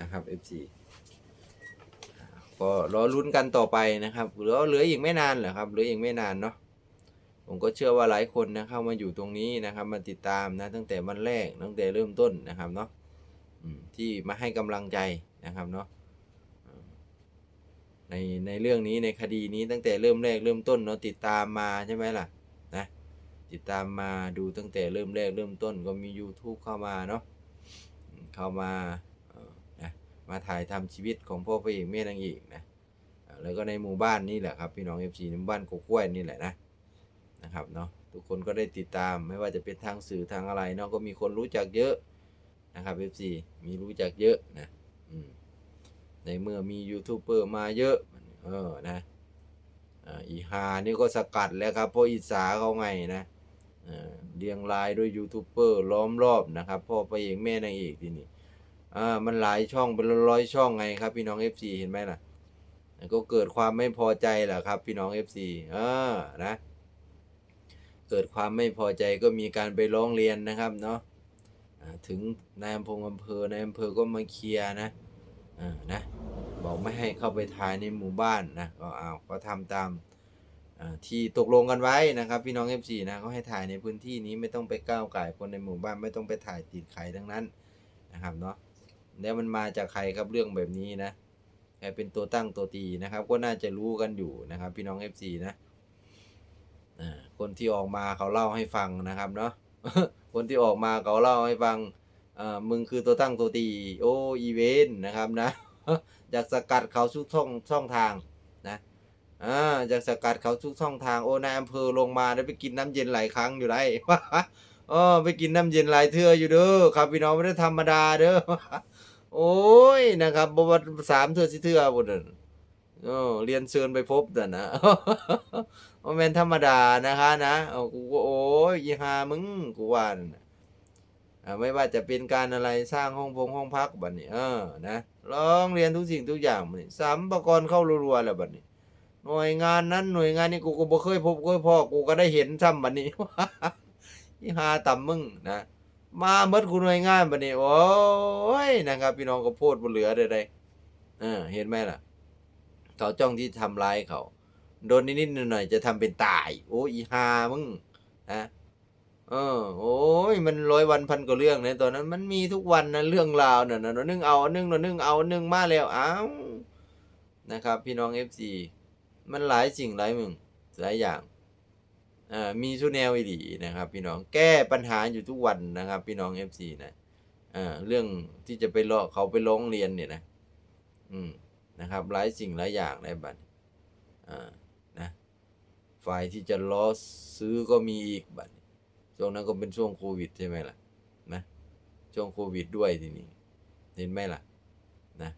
นะครับ FC ก็รอลุ้นกันต่อไปนะครับเหลือเหลืออีกไม่นานเหรอครับเหลืออีกไม่นานเนาะผมก็เชื่อว่าหลายคนนะเข้ามาอยู่ตรงนี้นะครับ มาติดตามนะตั้งแต่วันแรกตั้งแต่เริ่มต้นนะครับเนาะที่มาให้กำลังใจนะครับเนาะในในเรื่องนี้ในคดีนี้ตั้งแต่เริ่มแรกเริ่มต้นเนาะติดตามมาใช่ไหมล่ะนะติดตามมาดูตั้งแต่เริ่มแรกเริ่มต้นก็มี YouTube เข้ามาเนาะเข้ามา มาถ่ายทำชีวิตของพ่อพระเอกแม่นางเอกนะแล้วก็ในหมู่บ้านนี่แหละครับพี่น้องเอฟซีในหมู่บ้านกกล้วยนี่แหละนะนะครับเนาะทุกคนก็ได้ติดตามไม่ว่าจะเป็นทางสื่อทางอะไรเนาะก็มีคนรู้จักเยอะนะครับเอฟซีมีรู้จักเยอะนะอืมในเมื่อมียูทูบเบอร์มาเยอะเออนะอีฮานี่ก็สกัดแล้วครับเพราะอิสาเขาไงนะเอ่อเรียงรายด้วยยูทูบเบอร์ล้อมรอบนะครับพ่อพระเอกแม่นางเอกที่นี่ อ่ามันหลายช่องเป็นร้อยช่องไงครับ พี่น้อง FC เห็นไหมล่ะ ก็เกิดความไม่พอใจแหละครับ พี่น้อง FC อ่านะ เกิดความไม่พอใจก็มีการไปร้องเรียนนะครับเนาะถึงนายอำเภออำเภอนายอำเภอก็มาเคลียร์นะอ่านะ บอกไม่ให้เข้าไปถ่ายในหมู่บ้านนะก็เอาก็ทำตามที่ตกลงกันไว้นะครับพี่น้อง FC นะก็ให้ถ่ายในพื้นที่นี้ไม่ต้องไปก้าวไก่คนในหมู่บ้านไม่ต้องไปถ่ายติดใครทั้งนั้นนะครับเนาะ แล้วมันมาจากใครครับเรื่องแบบนี้นะใครเป็นตัวตั้งตัวตีนะครับ ก็น่าจะรู้กันอยู่นะครับ พี่น้อง FC นะคนที่ออกมาเขาเล่าให้ฟังนะครับเนาะคนที่ออกมาเขาเล่าให้ฟังอ่ามึงคือตัวตั้งตัวตีโออีเวนนะครับนะอยากสกัดเขาทุกช่องช่องทางนะอ่าอยากสกัดเขาทุกช่องทางโอนายอำเภอลงมาได้ไปกินน้ำเย็นหลายครั้งอยู่ไรเออไปกินน้ำเย็นหลายเทื่ออยู่เด้อครับพี่น้องไม่ได้ธรรมดาเด้อ โอ้ยนะครับบวชสามเทื่อสิเทื่อบุญนเออเรียนเชิญไปพบแต่นะโมเมนธรรมดานะคะนะเอากูก็โอ้ยยีหามึงกูว่านั่นไม่ว่าจะเป็นการอะไรสร้างห้องพงห้องพักบัดนี้ เออนะลองเรียนทุกสิ่งทุกอย่างบัดนี้สัมปกรณ์เข้ารัวๆแล้วบัดนี้ หน่วยงานนั้นหน่วยงานนี้กูก็บ่เคยพบเคยพ่อกูก็ได้เห็นซ้ำบัดนี้ยี่หาต่ำมึงนะ มาเมดกูหน่วยงานบัดนี้โอ้ยนะครับพี่น้องก็โพดบ่เหลือได้ได้เออเห็นไหมล่ะเขาจ้องที่ทำร้ายเขาโดนนิดๆหน่อยๆจะทำเป็นตาย โอ้ยอีหามึงนะเออโอ้ยมันร้อยวันพันกว่าเรื่องในตอนนั้น มันมีทุกวันนะเรื่องราวน่ะนะนึงเอานึ่งนึ่งเอานึ่งมาแล้วอ้าวนะครับ พี่น้อง FC มันหลายสิ่งหลายมึงหลายอย่าง อ่ามีชุดแนวอีดีนะครับ พี่น้องแก้ปัญหาอยู่ทุกวันนะครับ พี่น้อง FC นะอ่าเรื่องที่จะไปเลาะเขาไปร้องเรียนเนี่ยนะ อืมนะครับหลายสิ่งหลายอย่างในบัตรอ่านะฝ่ายที่จะล้อซื้อก็มีอีกบัตรช่วงนั้นก็เป็นช่วงโควิดใช่ไหมล่ะนะช่วงโควิดด้วยทีนี้เห็นไหมล่ะนะ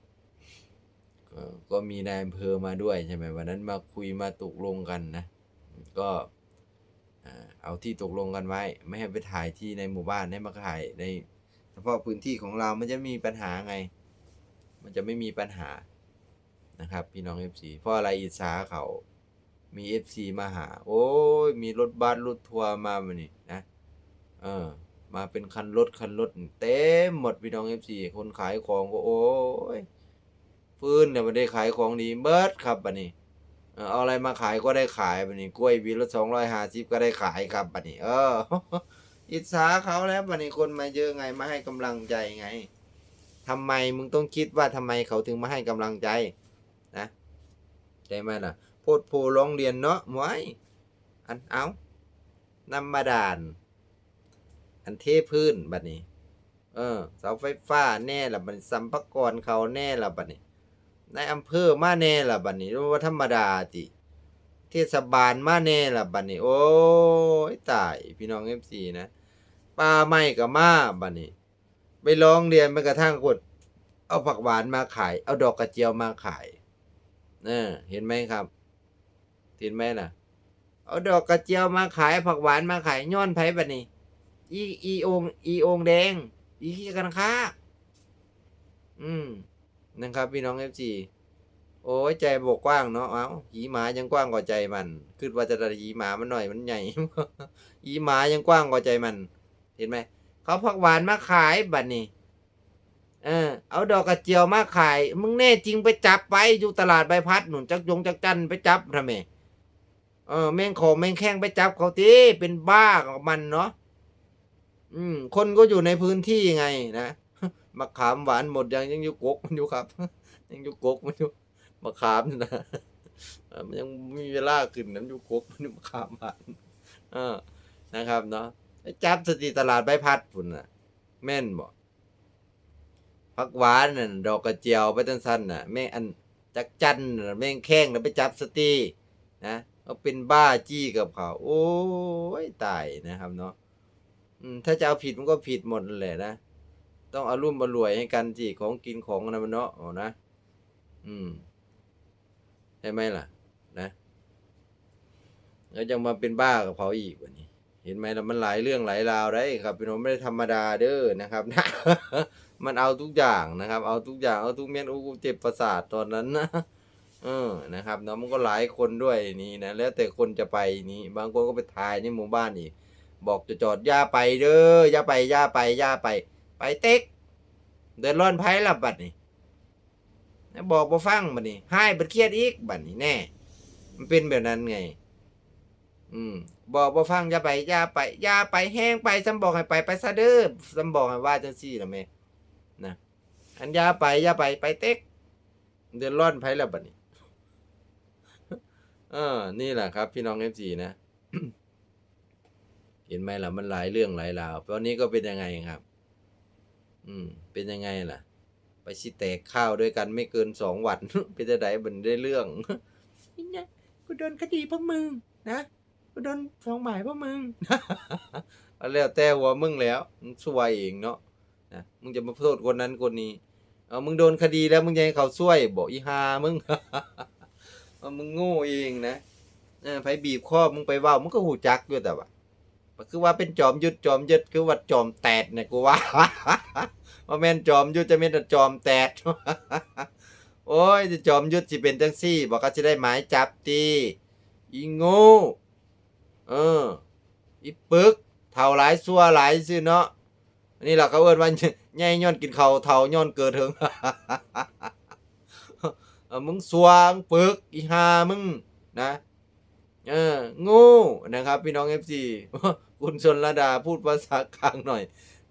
ก็ก็มีนายอำเภอมาด้วยใช่ไหมวันนั้นมาคุยมาตกลงกันนะ ก็ เอาที่ตกลงกันไว้ ไม่ให้ไปถ่ายที่ในหมู่บ้านให้มาถ่ายในเฉพาะพื้นที่ของเรามันจะมีปัญหาไง มันจะไม่มีปัญหานะครับพี่น้อง FC เพราะอะไรอิสาเขามี FC มาหา โอ้ยมีรถบัสรถทัวร์มามานี่นะเออมาเป็นคันรถคันรถเต็มหมดพี่น้อง FC คนขายของก็โอ้ยฟื้นเนี่ยมันได้ขายของดีเบิร์ดครับบัดนี้ เอาอะไรมาขายก็ได้ขายบัดนี้กล้วยวีละสองร้อยห้าสิบก็ได้ขายครับบัดนี้ เออ อิจฉาเขาแล้วบัดนี้คนมาเยอะไงมาให้กำลังใจไงทำไมมึงต้องคิดว่าทำไมเขาถึงมาให้กำลังใจ นะใจไหมล่ะโพดโพร้องเรียนเนาะไว้อันเอานำมาด่าน อันเทพื้นบัดนี้ เออเสาไฟฟ้าแน่ละบัดนี้สัมภากรเขาแน่ละบัดนี้ ในอำเภอมาแน่ละบัดนี้ว่าธรรมดาติเทศบาลมาแน่ละบัดนี้ โอ้ยตายพี่น้อง FC นะป่าไม้ก็มาบัดนี้ ไปร้องเรียนไปกระทั่งคนเอาผักหวานมาขาย เอาดอกกระเจียวมาขายเออเห็นไหมครับเห็นไหมล่ะ เอาดอกกระเจียวมาขายผักหวานมาขายย้อนไผ่บัดนี้อีอีองอีองแดง อีขี้กันค้าอืม นะครับ พี่น้องเอฟซีโอ้ยใจบกกว้างเนาะเอ้าหีหมายังกว้างกว่าใจมันคิดว่าจะหีหมามันหน่อยมันใหญ่หีหมายังกว้างกว่าใจมัน เห็นไหมเขาผักหวานมาขายบัดนี้เออเอาดอกกระเจียวมาขาย มึงแน่จริงไปจับไปอยู่ตลาดใบพัดหนุนจักยงจักจันไปจับทำไมเออแม่งขอแม่งแข้งไปจับเขาทีเป็นบ้าของมันเนาะอืมคนก็อยู่ในพื้นที่ไงนะ มะขามหวานหมดยังยังอยู่กกมันอยู่ครับ ยังอยู่กกมันอยู่มะขามนี่นะมันยังมีเวลาขึ้นน้ำอยู่กกมันอยู่มะขามหวานเออนะครับเนาะไปจับสติตลาดใบพัดพุ่นน่ะ แม่นบ่ผักหวานน่ะดอกกระเจียวไปตั้งสั้นน่ะแม่งอันจักจันน่ะแม่งแข้งแล้วไปจับสตีนะเอาเป็นบ้าจี้กับเขา โอ้ยตายนะครับเนาะถ้าจะเอาผิดมันก็ผิดหมดนั่นแหละนะ ต้องเอารุ่มอรวยให้กันจีของกินของอะไรมันเนาะเอนะ อืมใช่ไหมล่ะ นะแล้วยังมาเป็นบ้ากับเขาอีกวันนี้ เห็นไหมล่ะมันหลายเรื่องหลายราวได้ครับพี่น้องไม่ได้ธรรมดาเด้อนะครับมันเอาทุกอย่างนะครับ เอาทุกอย่างเอาทุกเม็ดโอ้กูเจ็บประสาทตอนนั้นนะเออนะครับเนาะมันก็หลายคนด้วยนี่นะแล้วแต่คนจะไปนี่บางคนก็ไปถ่ายในหมู่บ้านอีกบอกจะจอดย่าไปเด้อย่าไปย่าไปย่าไป ไปเต็ก เดินร้อนไพ่ละบัดนี่บอกบ่ฟังบัดนี่ให้บัดเครียดอีกบัดนี่แน่ มันเป็นแบบนั้นไง อืมบอกบ่ฟังอย่าไปอย่าไปอย่าไปแห้งไปซ้ำบอกให้ไปไปซะเด้อซ้ำบอกให้ว่าจังซี่ล่ะแม่นะอันอย่าไปอย่าไปไปเต็ก เดือนร้อนไผละบัดนี้เออ นี่แหละครับ พี่น้อง FC นะ เห็นไหมล่ะ มันหลายเรื่องหลายราวตอนนี้ก็เป็นยังไงครับ อืม เป็นยังไงล่ะ ไปชิแตกข้าวด้วยกันไม่เกินสองวัน เป็นจะไดบันได้เรื่องนี่นะกูโดนคดีพราะมึงนะกูโดนฟ้องหมายพราะมึงเอาแล้วแต่หัวมึงแล้วมึงช่วยเองเนาะนะมึงจะมาโทษคนนั้นคนนี้เอามึงโดนคดีแล้วมึงจะให้เขาช่วยบอกอีหามึงเอามึงโง่เองนะไปบีบคอมึงไปว่ามึงก็หูจักด้วยแต่ว่า คือว่าเป็นจอมยุทธจอมยึดคือว่าจอมแตดเนี่ยกูว่าว่าแม่นจอมยุทธจะเป็นแต่จอมแตดโอ้ยจะจอมยุทธสิเป็นจังซี่ บอกก็จะได้หมายจับตีอีง่เอออีปึกเท่าหลายซัวหลายซื่อเนาะอันนี้ล่ะเขาเอิ้นว่าใหญ่ย้อนกินเขาเท่าย้อนเกิดถึงมึงซัวมึงปึกอีหามึงนะ เอองูนะครับ พี่น้องเอฟซีคุณชนระดาพูดภาษากลางหน่อย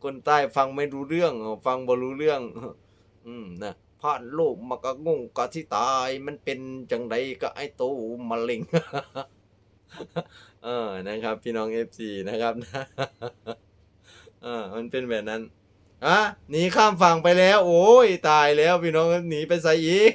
คนใต้ฟังไม่รู้เรื่อง ฟังบ่รู้เรื่อง อืมนะพ่อลูกมันก็งงก็ที่ตาย มันเป็นจังไดก็ไอ้ตูมะเร็งเออนะครับ พี่น้องเอฟซีนะครับเออมันเป็นแบบนั้นอะหนีข้ามฝั่งไปแล้ว โอ้ยตายแล้วพี่น้องหนีไปใส่อีก